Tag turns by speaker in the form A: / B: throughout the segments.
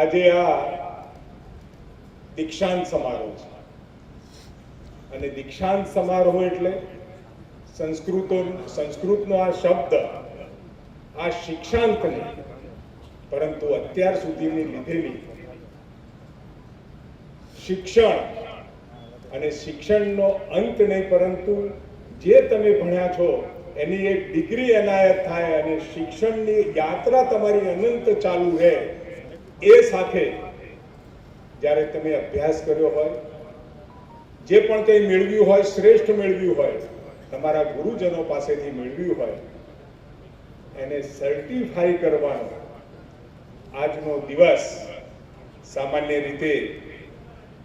A: આજે આ દીક્ષાંત સમારોહ છે. અને દીક્ષાંત સમારોહ એટલે સંસ્કૃતો, સંસ્કૃતનો આ શબ્દ, આ શિક્ષાંત નહીં પરંતુ અત્યાર સુધીની લીધેલી શિક્ષણ અને શિક્ષણનો અંત નહીં, પરંતુ જે તમે ભણ્યા છો, એની એક ડિગ્રી એનાયત થાય અને શિક્ષણની યાત્રા તમારી અનંત ચાલુ રહે. એ સાથે જ્યારે તમે અભ્યાસ કર્યો હોય, જે પણ કંઈ મેળવ્યું હોય, શ્રેષ્ઠ મેળવ્યું હોય, તમારા ગુરુજનો પાસેથી મેળવ્યું હોય, એને સર્ટિફાઈ કરવાનો આજનો દિવસ સામાન્ય રીતે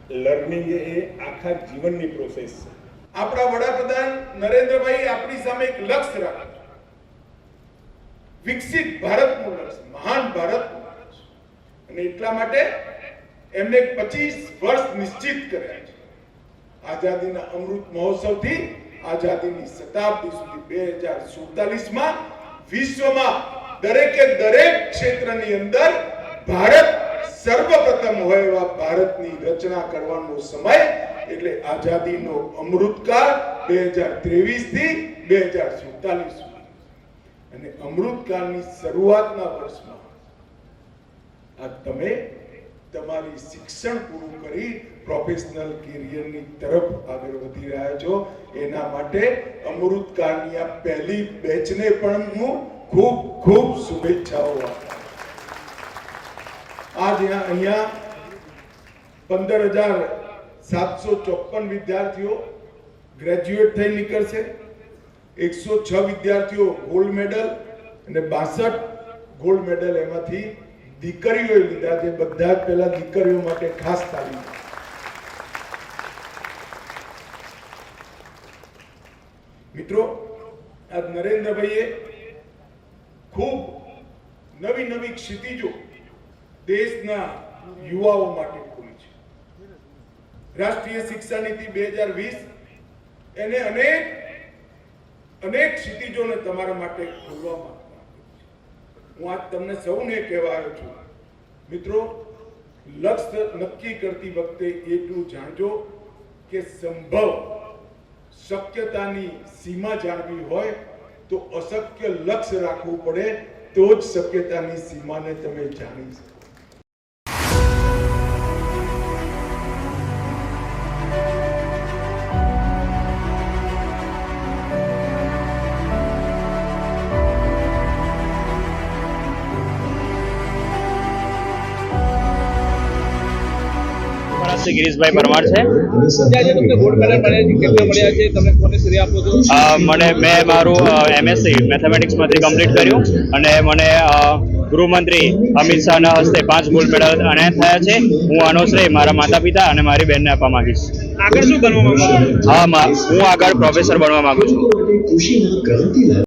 A: લર્નિંગ એ આખા જીવનની પ્રોસેસ છે.
B: આપણા વડાપ્રધાન નરેન્દ્રભાઈ આપણી સામે એક લક્ષ્ય રાખ્યું વિકસિત ભારતનું લક્ષ્ય, મહાન લક્ષ્ય અને એટલા માટે એમને 25 વર્ષ નિશ્ચિત કર્યા છે. આઝાદીના અમૃત મહોત્સવથી આઝાદીની શતાબ્દી સુધી બે હજાર સુડતાલીસમાં વિશ્વમાં દરેકે દરેક ક્ષેત્રની અંદર ભારત સર્વપ્રથમ હોય એવા ભારતની રચના કરવાનો સમય એટલે આઝાદીનો અમૃતકાળ બે હજાર ત્રેવીસથી બે હજાર સુડતાલીસ અને અમૃતકાળની શરૂઆતના વર્ષમાં આ તમે તમારી શિક્ષણ પૂરું કરી પ્રોફેશનલ કેરિયરની તરફ આગળ વધી રહ્યા છો. એના માટે અમૃતકાળની આ પહેલી બેચને પણ હું ખૂબ ખૂબ શુભેચ્છાઓ આજે અહીંયા પંદર હજાર સાતસો ચોપન વિદ્યાર્થીઓ ગ્રેજ્યુએટ થઈ નીકળશે. એકસો છ વિદ્યાર્થીઓ ગોલ્ડ મેડલ અને બાસઠ ગોલ્ડ મેડલ એમાંથી દીકરીઓએ લીધા છે. બધા જ પહેલા દીકરીઓ માટે ખાસ તાલીમ. મિત્રો, આજ નરેન્દ્રભાઈએ ખૂબ નવી નવી ક્ષિતિજો દેશના યુવાઓ માટે ખોલી છે. રાષ્ટ્રીય શિક્ષા નીતિ બે હજાર વીસ એને અનેક અનેક ક્ષિતિજોને તમારા માટે ખોલવામાં હું આજ તમને સૌને કહેવા આવ્યો છું. મિત્રો લક્ષ્ય નક્કી કરતી વખતે એટલું જાણજો કે સંભવ શક્યતાની સીમા જાણવી હોય તો અશક્ય લક્ષ્ય રાખવું પડે તો જ શક્યતાની સીમાને તમે જાણી શકો.
C: શ્રી ગિરીશભાઈ પરમાર છે. મને મેં મારું એમએસસી મેથેમેટિક્સમાંથી કમ્પ્લીટ કર્યું અને મને ગૃહમંત્રી અમિત શાહના હસ્તે પાંચ ગોલ્ડ મેડલ એનાયત થયા છે. હું આનો શ્રેય મારા માતા પિતા અને મારી બહેનને આપવા માંગીશ.
D: આગળ શું બનવા માંગુ
C: હા હું આગળ પ્રોફેસર બનવા માંગુ છું.